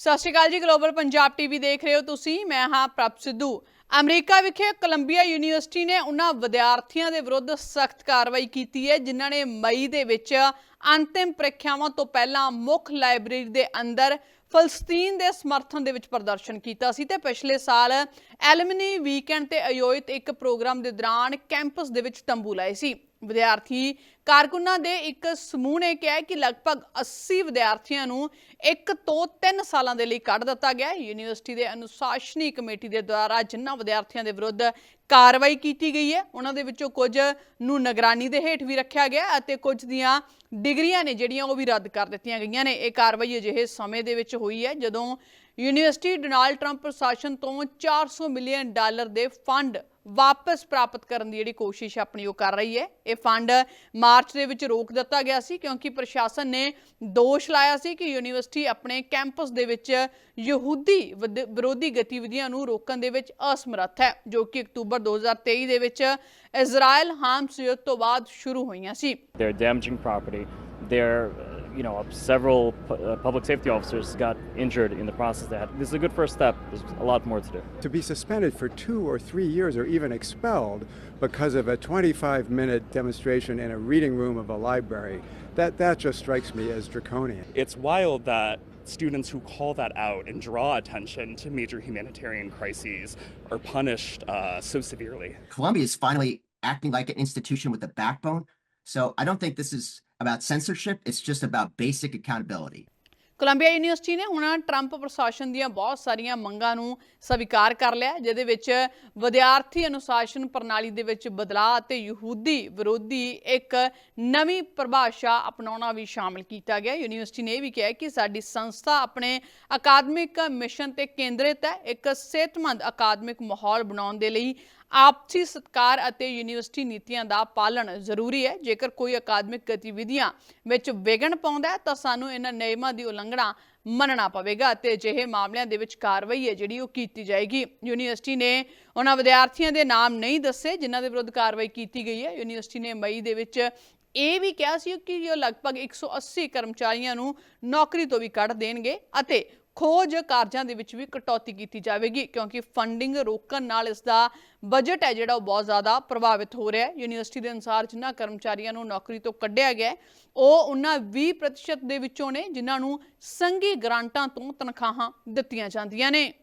ਸਤਿ ਸ਼੍ਰੀ ਅਕਾਲ ਜੀ global Punjab TV ਦੇਖ ਰਹੇ ਹੋ ਤੁਸੀਂ, ਮੈਂ ਹਾਂ ਪ੍ਰਭ ਸਿੱਧੂ। ਅਮਰੀਕਾ ਵਿਖੇ ਕੋਲੰਬੀਆ ਯੂਨੀਵਰਸਿਟੀ ਨੇ ਉਹਨਾਂ ਵਿਦਿਆਰਥੀਆਂ ਦੇ ਵਿਰੁੱਧ ਸਖਤ ਕਾਰਵਾਈ ਕੀਤੀ ਹੈ, ਜਿਨ੍ਹਾਂ ਨੇ ਮਈ ਦੇ ਵਿੱਚ ਅੰਤਿਮ ਪ੍ਰੀਖਿਆਵਾਂ ਤੋਂ ਪਹਿਲਾਂ ਮੁੱਖ ਲਾਇਬ੍ਰੇਰੀ ਦੇ ਅੰਦਰ ਫਲਸਤੀਨ ਦੇ ਸਮਰਥਨ ਦੇ ਵਿੱਚ ਪ੍ਰਦਰਸ਼ਨ ਕੀਤਾ ਸੀ ਤੇ ਪਿਛਲੇ ਸਾਲ ਐਲਮਨੀ ਵੀਕਐਂਡ ਤੇ ਆਯੋਜਿਤ ਇੱਕ ਪ੍ਰੋਗਰਾਮ ਦੇ ਦੌਰਾਨ ਕੈਂਪਸ ਦੇ ਵਿੱਚ ਤੰਬੂ ਲਾਏ ਸੀ। ਵਿਦਿਆਰਥੀ ਕਾਰਕੁਨਾਂ ਦੇ ਇੱਕ ਸਮੂਹ ਨੇ ਕਿਹਾ ਕਿ ਲਗਭਗ 80 ਵਿਦਿਆਰਥੀਆਂ ਨੂੰ ਇੱਕ ਤੋਂ 3 ਸਾਲਾਂ ਦੇ ਲਈ ਕੱਢ ਦਿੱਤਾ ਗਿਆ ਯੂਨੀਵਰਸਿਟੀ ਦੇ ਅਨੁਸ਼ਾਸਨੀ ਕਮੇਟੀ ਦੇ ਦੁਆਰਾ ਜਿਨ੍ਹਾਂ ਵਿਦਿਆਰਥੀਆਂ ਦੇ ਵਿਰੁੱਧ ਕਾਰਵਾਈ ਕੀਤੀ ਗਈ ਹੈ, ਉਹਨਾਂ ਦੇ ਵਿੱਚੋਂ ਕੁਝ ਨੂੰ ਨਿਗਰਾਨੀ ਦੇ ਹੇਠ ਵੀ ਰੱਖਿਆ ਗਿਆ ਅਤੇ ਕੁਝ ਦੀਆਂ ਡਿਗਰੀਆਂ ਨੇ ਜਿਹੜੀਆਂ ਉਹ ਵੀ ਰੱਦ ਕਰ ਦਿੱਤੀਆਂ ਗਈਆਂ ਨੇ। ਇਹ ਕਾਰਵਾਈ ਅਜਿਹੇ ਸਮੇਂ ਦੇ ਵਿੱਚ ਹੋਈ ਹੈ ਜਦੋਂ ਯੂਨੀਵਰਸਿਟੀ ਡੋਨਾਲਡ ਟਰੰਪ ਪ੍ਰਸ਼ਾਸਨ ਤੋਂ 400 ਮਿਲੀਅਨ ਡਾਲਰ ਦੇ ਫੰਡ ਵਾਪਸ ਪ੍ਰਾਪਤ ਕਰਨ ਦੀ ਜਿਹੜੀ ਕੋਸ਼ਿਸ਼ ਆਪਣੀ ਉਹ ਕਰ ਰਹੀ ਹੈ ਇਹ ਫੰਡ ਮਾਰਚ ਦੇ ਵਿੱਚ ਰੋਕ ਦਿੱਤਾ ਗਿਆ ਸੀ ਕਿਉਂਕਿ ਪ੍ਰਸ਼ਾਸਨ ਨੇ ਦੋਸ਼ ਲਾਇਆ ਸੀ ਕਿ ਯੂਨੀਵਰਸਿਟੀ ਆਪਣੇ ਕੈਂਪਸ ਦੇ ਵਿੱਚ ਯਹੂਦੀ ਵਿਰੋਧੀ ਗਤੀਵਿਧੀਆਂ ਨੂੰ ਰੋਕਣ ਦੇ ਵਿੱਚ ਅਸਮਰੱਥ ਹੈ ਜੋ ਕਿ ਅਕਤੂਬਰ 2023 ਦੇ ਵਿੱਚ ਇਜ਼ਰਾਈਲ ਹਾਮਸ ਯੁੱਧ ਤੋਂ ਬਾਅਦ ਸ਼ੁਰੂ ਹੋਈਆਂ ਸੀ They're damaging property. They're, you know, several pu- uh, public safety officers got injured in the process. That this is a good first step. There's a lot more to do. To be suspended for two or three years or even expelled because of a 25 minute demonstration in a reading room of a library, that, that just strikes me as draconian. It's wild that students who call that out and draw attention to major humanitarian crises are punished uh, so severely. Columbia is finally acting like an institution with a backbone. So I don't think this is about censorship. It's just about basic accountability. Columbia university ਨੇ ਹੁਣ Trump ਪ੍ਰਸ਼ਾਸਨ ਦੀਆਂ ਬਹੁਤ ਸਾਰੀਆਂ ਮੰਗਾਂ ਨੂੰ ਸਵੀਕਾਰ ਕਰ ਲਿਆ, ਜਿਹਦੇ ਵਿੱਚ ਵਿਦਿਆਰਥੀ ਅਨੁਸ਼ਾਸਨ ਪ੍ਰਣਾਲੀ ਦੇ ਵਿੱਚ ਬਦਲਾਅ ਅਤੇ ਯਹੂਦੀ ਵਿਰੋਧੀ ਇੱਕ ਨਵੀਂ ਪਰਿਭਾਸ਼ਾ ਅਪਣਾਉਣਾ ਵੀ ਸ਼ਾਮਲ ਕੀਤਾ ਗਿਆ ਯੂਨੀਵਰਸਿਟੀ ਨੇ ਇਹ ਵੀ ਕਿਹਾ ਕਿ ਸਾਡੀ ਸੰਸਥਾ ਆਪਣੇ ਅਕਾਦਮਿਕ ਮਿਸ਼ਨ ਤੇ ਕੇਂਦਰਿਤ ਹੈ ਇੱਕ ਸਿਹਤਮੰਦ ਅਕਾਦਮਿਕ ਮਾਹੌਲ ਬਣਾਉਣ ਦੇ ਲਈ ਆਪਸੀ ਸਤਕਾਰ ਅਤੇ ਯੂਨੀਵਰਸਿਟੀ ਨੀਤੀਆਂ ਦਾ ਪਾਲਣ ਜ਼ਰੂਰੀ ਹੈ। ਜੇਕਰ ਕੋਈ ਅਕਾਦਮਿਕ ਗਤੀਵਿਧੀਆਂ ਵਿੱਚ ਵਿਘਨ ਪਾਉਂਦਾ ਤਾਂ ਸਾਨੂੰ ਇਹਨਾਂ ਨਿਯਮਾਂ ਦੀ ਉਲੰਘਣਾ ਮੰਨਣਾ ਪਵੇਗਾ ਅਤੇ ਅਜਿਹੇ ਮਾਮਲਿਆਂ ਦੇ ਵਿੱਚ ਕਾਰਵਾਈ ਹੈ ਜਿਹੜੀ ਉਹ ਕੀਤੀ ਜਾਏਗੀ। ਯੂਨੀਵਰਸਿਟੀ ਨੇ ਉਹਨਾਂ ਵਿਦਿਆਰਥੀਆਂ ਦੇ ਨਾਮ ਨਹੀਂ ਦੱਸੇ, ਜਿਨ੍ਹਾਂ ਦੇ ਵਿਰੁੱਧ ਕਾਰਵਾਈ ਕੀਤੀ ਗਈ ਹੈ। ਯੂਨੀਵਰਸਿਟੀ ਨੇ ਮਈ ਦੇ ਵਿੱਚ ਇਹ ਵੀ ਕਿਹਾ ਸੀ ਕਿ ਉਹ ਲਗਭਗ 180 ਕਰਮਚਾਰੀਆਂ ਨੂੰ ਨੌਕਰੀ ਤੋਂ ਵੀ ਕੱਢ ਦੇਣਗੇ ਅਤੇ ਖੋਜ ਕਾਰਜਾਂ ਦੇ ਵਿੱਚ ਵੀ ਕਟੌਤੀ ਕੀਤੀ ਜਾਵੇਗੀ, ਕਿਉਂਕਿ ਫੰਡਿੰਗ ਰੋਕਣ ਨਾਲ ਇਸ ਦਾ ਬਜਟ ਹੈ ਜਿਹੜਾ ਉਹ ਬਹੁਤ ਜ਼ਿਆਦਾ ਪ੍ਰਭਾਵਿਤ ਹੋ ਰਿਹਾ ਹੈ। ਯੂਨੀਵਰਸਿਟੀ ਦੇ ਅਨੁਸਾਰ ਜਿਨ੍ਹਾਂ ਕਰਮਚਾਰੀਆਂ ਨੂੰ ਨੌਕਰੀ ਤੋਂ ਕੱਢਿਆ ਗਿਆ ਉਹ ਉਹਨਾਂ 20% ਦੇ ਵਿੱਚੋਂ ਨੇ, ਜਿਨ੍ਹਾਂ ਨੂੰ ਸੰਘੀ ਗ੍ਰਾਂਟਾਂ ਤੋਂ ਤਨਖਾਹਾਂ ਦਿੱਤੀਆਂ ਜਾਂਦੀਆਂ ਨੇ।